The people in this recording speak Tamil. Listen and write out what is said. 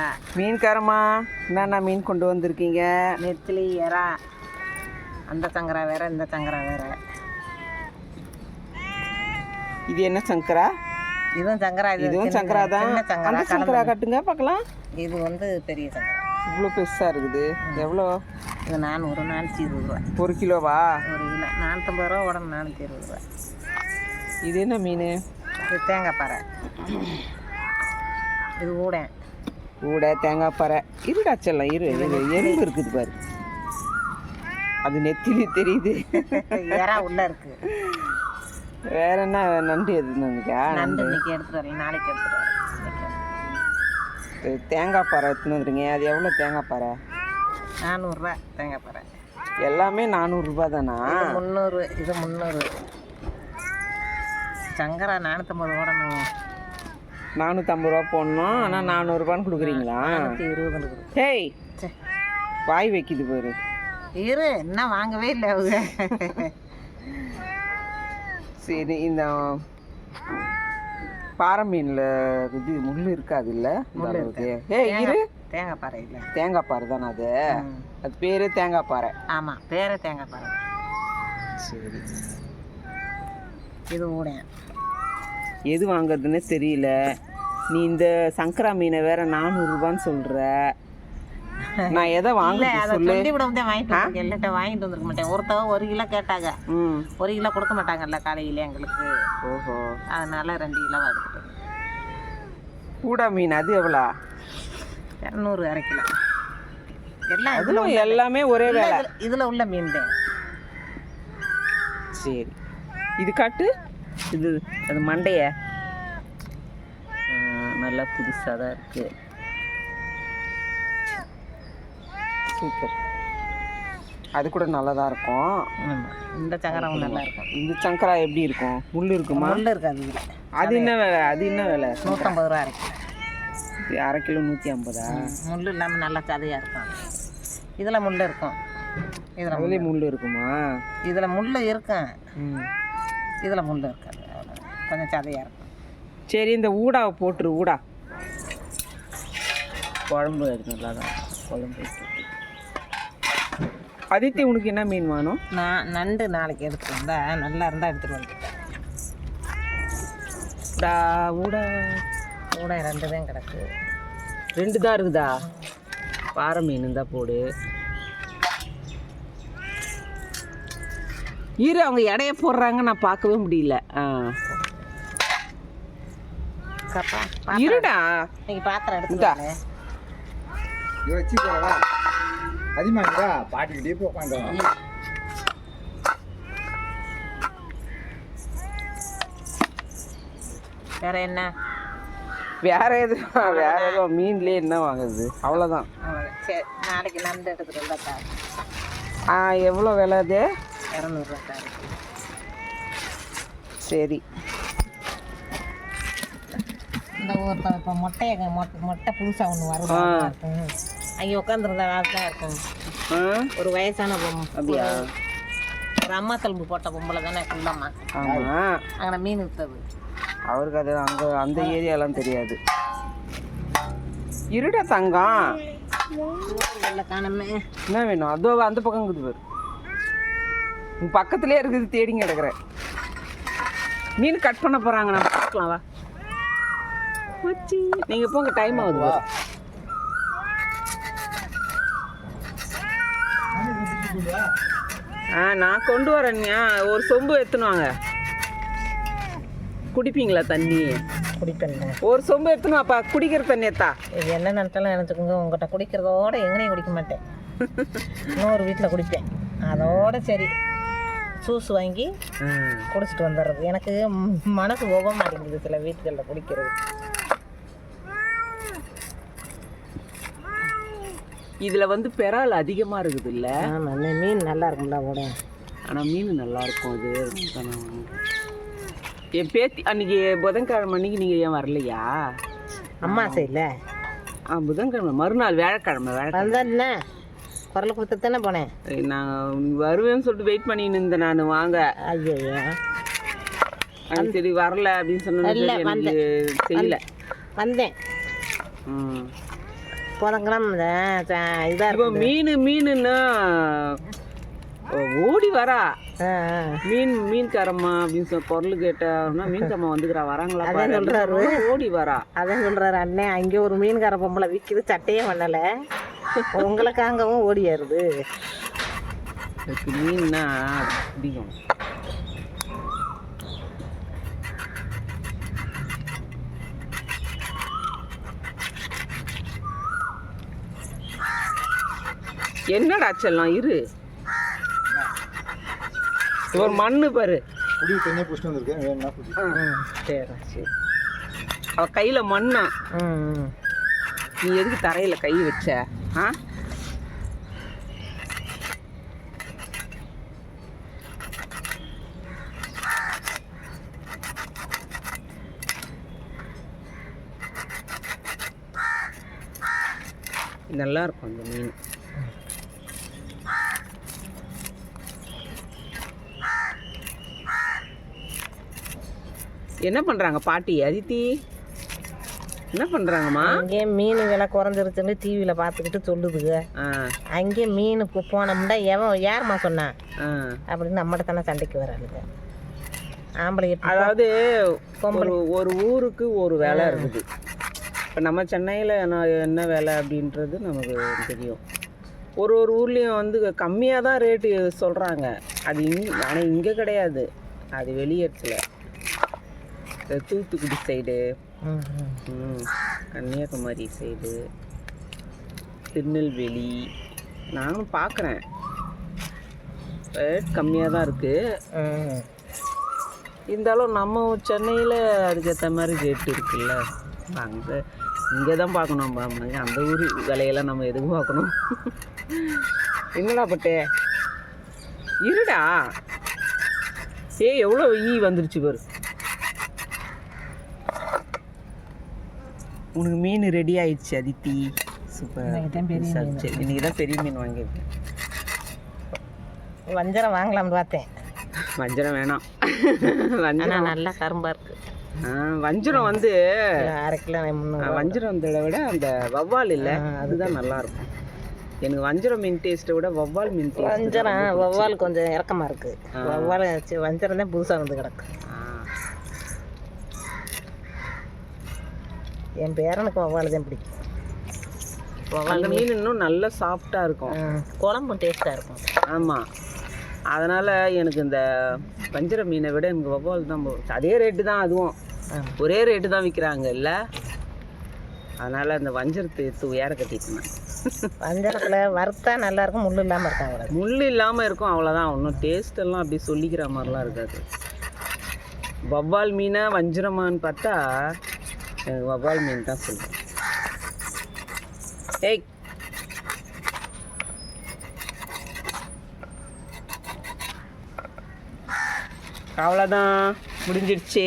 எறா மீன்காரம்மா என்னென்ன மீன் கொண்டு வந்திருக்கீங்க? நெத்திலி எறா. அந்த சங்கரா வேற இந்த சங்கரா வேற. இது என்ன சங்கரா? இதுவும் சங்கரா இது இதுவும் சங்கரா தான். அந்த சங்கரா கட்டுங்க பார்க்கலாம். இது வந்து பெரிய சங்கரா. இவ்வளோ பெருசாக இருக்குது. எவ்வளோ? இது நானூறு நானூற்றி இருபது ரூபா ஒரு கிலோவா? ஒரு கிலோ. நானூற்றம்பது ரூபா உடம்பு நானூற்றி இருபது ரூபா இது என்ன மீன்? இது தேங்காய் பாறை. இது ஊடேன். கூட தேங்காய் பாறை. இருடா செல்லம் இரு. எறும்பு இருக்குது பாரு. அது நெத்திலி தெரியுது. எறா உள்ள இருக்கு. வேற என்ன நண்டு எது நினைக்கா நண்டு இன்னைக்கு எடுத்துட்டு வரல நாளைக்கு எடுத்துட்டு. தேங்காய் பாறை எடுத்துன்னு வந்துருங்க. அது எவ்வளோ தேங்காய் பாறை? நானூறுரூவா தேங்காய் பாறை. எல்லாமே நானூறுரூபா தானா? முந்நூறு இது முந்நூறு. சங்கரா நானூற்றம்பது ஓடணும். நானூற்றம்பது ரூபா போடணும். ஆனால் நானூறுரூபான்னு கொடுக்குறீங்களா? இருபது ஹேய் வாய் வைக்குது பாரு. இரு இன்னும் வாங்கவே இல்லை அவங்க. சரி இந்த பாறை மீனில் இது முள் இருக்காது இல்லை? ஏய் இரு. தேங்காய் பாறை இல்லை. தேங்காய் பாறை தானே அது? அது பேர் தேங்காய் பாறை. ஆமாம் பேரே தேங்காய் பாறை. சரி. இது ஊடேன் எது வாங்குறதுன்னே தெரியல. நீ இந்த சங்கரா மீனை வேற நானூறுரூபான்னு சொல்கிற நான் எதை அதை சொல்லு. விட வந்து வாங்கிட்டு இல்லட்ட வாங்கிட்டு வந்திருக்க மாட்டேன். ஒருத்தவங்க ஒரு கிலோ கேட்டாங்க. ம். ஒரு கிலோ கொடுக்க மாட்டாங்கல்ல காலையில எங்களுக்கு. ஓஹோ. அதனால ரெண்டு கிலோ எடுத்துட்டு. கூடா மீன் அது எவ்வளோ? இரநூறு அரை கிலோ. எல்லாம் இதுல எல்லாமே ஒரே வேலை இதுல- இதுல உள்ள மீன் தான். சரி. இது காட்டு? இது அது மண்டைய. நல்லா புதுசாக தான் இருக்கு. சூப்பர். அது கூட நல்லா தான் இருக்கும் இந்த சங்கரம் நல்லா இருக்கும். இந்த சங்கரா எப்படி இருக்கும்? முள் இருக்குமா? முள்ளு இருக்காது அது என்ன விலை? அது என்ன விலை? நூற்றம்பது ரூபா இது அரை கிலோ நூற்றி ஐம்பதா முள் இல்லாமல் நல்லா சதையா இருக்கும். இதுல முள் இருக்கும். இதுல முள் முள் இருக்குமா? இதுல முள் இருக்கும் ம். இதுல முள் இருக்காது. கொஞ்சம் சதையா இருக்கும். சரி இந்த ஊடாவை போட்டுரு ஊடா. குழம்பு நல்லா தான் குழம்பு. அதித்தி உனக்கு என்ன மீன் வேணும்? நான் நண்டு நாளைக்கு எடுத்துட்டு வந்தா நல்லா இருந்தா எடுத்துட்டு வந்துட்டேன் ஊடா ஊடா. கூட ரெண்டு தான் கிடக்கு. ரெண்டு தான் இருக்குதா? பாறை மீன் இருந்தால் போடு. இரு அவங்க எடைய போடுறாங்க நான் பார்க்கவே முடியல. ஆ. கப்பா இருடா. இன்னைக்கு பாத்திரம். எடுத்துட்டு இதை வச்சு போடவா? அதிகமாகா பாட்டிக்கிட்டே போய் உட்காந்து வேற என்ன? வேற எதுவும் வேற எதுவும் மீன்லேயே என்ன வாங்குறது? அவ்வளோதான் அவ்வளவுதான். சரி. நாளைக்கு நண்டு எடுத்துட்டு வந்தா தாரு ஆ எவ்வளோ விலை அது? இரநூறுவா சரி இந்த ஒருத்தன் இப்போ மொட்டையை மொட்டை மொட்டை புதுசாக ஒன்று இருக்கும் அங்கே உட்காந்துருந்தா தான் இருக்கும். ஒரு வயசான பொம்மை அப்படியா? ஒரு அம்மா தழும்பு போட்ட பொம்பளை தானே குள்ளம்மா அங்கே மீன் விற்றது அவருக்கு அது அங்கே அந்த ஏரியாலாம் தெரியாது. இருடா தங்கம். என்ன வேணும்? அதோ அந்த பக்கம் இருக்குது பாரு. பக்கத்துலேயே இருக்குது தேடிங்க கிடக்குறேன். மீன் கட் பண்ண போகிறாங்க நம்ம பார்க்கலாம் வா. மச்சி நீங்கள் போங்க டைம் ஆகுது. ஆ நான் கொண்டு வரேன்யா ஒரு சொம்பு எடுத்துன்னு வாங்க. குடிப்பீங்களா தண்ணி? குடிப்பேன்ல ஒரு சொம்பு வாப்பா. குடிக்கிற தண்ணி எத்தா இது என்ன நினச்சாலும் நினச்சிக்கோங்க. உங்கள்கிட்ட குடிக்கிறதோட எங்கனையும் குடிக்க மாட்டேன். இன்னொரு வீட்டில் குடிப்பேன். அதோட சரி. ஜூஸ் வாங்கி குடிச்சிட்டு வந்துடுறது. எனக்கு மனசு போக மாட்டேங்குது சில வீட்டுகளில் குடிக்கிறது. இதில் வந்து பெறால் அதிகமாக இருக்குது இல்லை ஆமாம் மீன் நல்லா இருக்கும்ல கூட ஆனால் மீன் நல்லா இருக்கும் அது. என் பேத்தி அன்னைக்கு புதன்கிழமை அன்னைக்கு நீங்கள் ஏன் வரலையா? அம்மா செய்யல ஆ புதன்கிழமை மறுநாள் வியாழக்கிழமை வியாழக்கிழமை. குரல் கொடுத்து தானே போனேன் நான் வருவேன்னு சொல்லிட்டு வெயிட் பண்ணின்னு இருந்தேன் நான் வாங்க. ஐயோ சரி வரல அப்படின்னு எனக்கு செய்யல. வந்தேன். புதங்கலாம் இதாக இப்போ மீன் மீனுன்னா ஓடி வரா. மீன் மீன்காரம்மா அப்படின்னு சொல்லி பொருள் கேட்டா மீன்காரம்மா வந்துக்கிறா வராங்களா அதான். சொன்னா ஓடி வரா. அதான் சொல்றாரு அண்ணன் அங்கே ஒரு மீன்கார பொம்பளை விற்கிது சட்டையே பண்ணலை. உங்களுக்காகவும் ஓடியாருது மீன்னா பிடிக்கும் என்னடா செல்லம் இரு. ஒரு மண்ணு பாரு. குடி தண்ணியை பிடிச்சிட்டு வந்திருக்கேன். வேணும்னா சரி சரி. அவ கையில மண்ணா. நீ எதுக்கு தரையில கை வச்ச? ஆ? நல்லா இருக்கும் அந்த மீன். என்ன பண்றாங்க பாட்டி அதித்தி? என்ன பண்றாங்கம்மா? அங்கே மீன் விலை குறைஞ்சிருச்சுன்னு டிவியில் பார்த்துக்கிட்டு சொல்லுதுங்க ஆ. அங்கே மீனுக்கு போனோம்னா எவன் யாரும்மா சொன்னான் ஆ. அப்படின்னு நம்மகிட்ட தானே சண்டைக்கு வராளுங்க ஆம்பளை அதாவது ஒரு ஒரு ஊருக்கு ஒரு வேலை இருக்குது. இப்போ நம்ம சென்னையில் என்ன என்ன வேலை அப்படின்றது நமக்கு தெரியும். ஒரு ஒரு ஊர்லேயும் வந்து கம்மியாக தான் ரேட்டு சொல்கிறாங்க அது இங் ஆனால் இங்கே கிடையாது. அது வெளியேற்றல. Thoothukudi side Kanyakumari side Tirunelveli. நானும் பார்க்குறேன் ரேட் கம்மியாக தான் இருக்குது இருந்தாலும் நம்ம சென்னையில் அதுக்கேற்ற மாதிரி ரேட் இருக்குல்ல. அங்கே இங்கே தான் பார்க்கணும். அந்த ஊர் விலையெல்லாம் நம்ம எதுக்கு பார்க்கணும் என்னடா பட்டே? இருடா. ஏய் எவ்வளோ ஈ வந்துருச்சு பாரு. உனக்கு மீன் ரெடி ஆயிடுச்சு அதித்தி. சூப்பர் இன்னைக்கு தான் பெரிய மீன். வாங்கியிருக்கேன். வஞ்சரம் வாங்கலாம்னு பார்த்தேன். வஞ்சரம் வேணாம். வஞ்சரம். நல்லா கரும்பாக இருக்கு. வஞ்சிரம் வந்து அரை கிலோ வஞ்சிரம் விட அந்த வவ்வால் இல்லை. அதுதான் நல்லா இருக்கும். எனக்கு வஞ்சிரம் மீன் டேஸ்ட்டை விட வவ்வால் மீன் டேஸ்ட் வஞ்சரம் வவ்வால் கொஞ்சம் இறக்கமாக இருக்கு. வவ்வால் வஞ்சரம் தான் புதுசாக வந்து கிடக்கு. என் பேரனுக்கு வவ்வால் தான் பிடிக்கும். அந்த மீன் இன்னும் நல்லா சாஃப்டாக இருக்கும். குழம்பும் டேஸ்ட்டாக இருக்கும். ஆமாம் அதனால் எனக்கு இந்த வஞ்சிர மீனை விட எனக்கு வவ்வால் தான் அதே ரேட்டு தான் அதுவும். ஒரே ரேட்டு தான் விற்கிறாங்க இல்லை? அதனால் அந்த வஞ்சரத்தை எடுத்து உயர கட்டிட்டேன். வஞ்சரத்தில் வறுத்தா நல்லா இருக்கும் முள் இல்லாமல் இருக்காங்க முள் இல்லாமல் இருக்கும் அவ்வளோதான் ஒன்றும் டேஸ்ட் எல்லாம் அப்படி சொல்லிக்கிற மாதிரிலாம் இருக்காது. வவ்வால் மீனா வஞ்சிரமான்னு பார்த்தா எனக்கு மீன் தான் சொல்லுவேன் ஏய் அவ்வளோதான் முடிஞ்சிடுச்சு